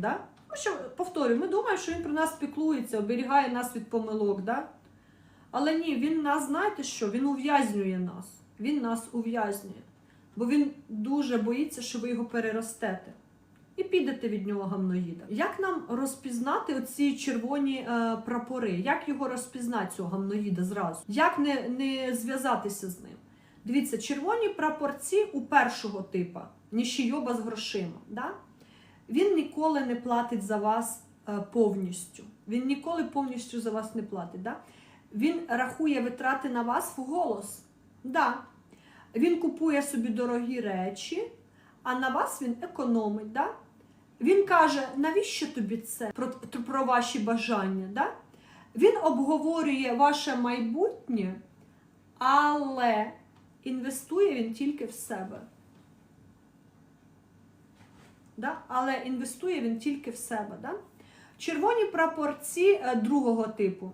Да? Ну, що, повторюю, ми думаємо, що він про нас піклується, оберігає нас від помилок. Да? Але ні, він нас, знаєте що? Він ув'язнює нас. Він нас ув'язнює. Бо він дуже боїться, що ви його переростете. І підете від нього гамноїда. Як нам розпізнати оці червоні е, прапори? Як його розпізнати, цього гамноїда зразу? Як не, не зв'язатися з ним? Дивіться, червоні прапорці у першого типа, ніщийоба з грошима. Да? Він ніколи не платить за вас е, повністю. Він ніколи повністю за вас не платить. Да? Він рахує витрати на вас в голос. Да. Він купує собі дорогі речі, а на вас він економить. Да? Він каже, навіщо тобі це про, про ваші бажання? Да? Він обговорює ваше майбутнє, але інвестує він тільки в себе. Да? Але інвестує він тільки в себе. Да? Червоні прапорці е, другого типу.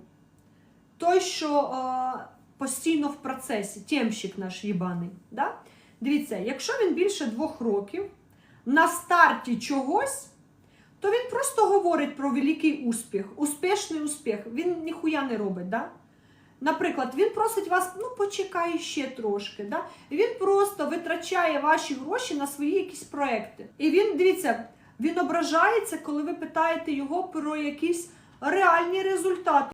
Той, що е, постійно в процесі, тємщик наш їбаний. Да? Дивіться, якщо він більше двох років на старті чогось, то він просто говорить про великий успіх, успішний успіх. Він ніхуя не робить. Да? Наприклад, він просить вас, ну почекай ще трошки. Да? Він просто витрачає ваші гроші на свої якісь проекти. І він, дивіться, він ображається, коли ви питаєте його про якісь реальні результати.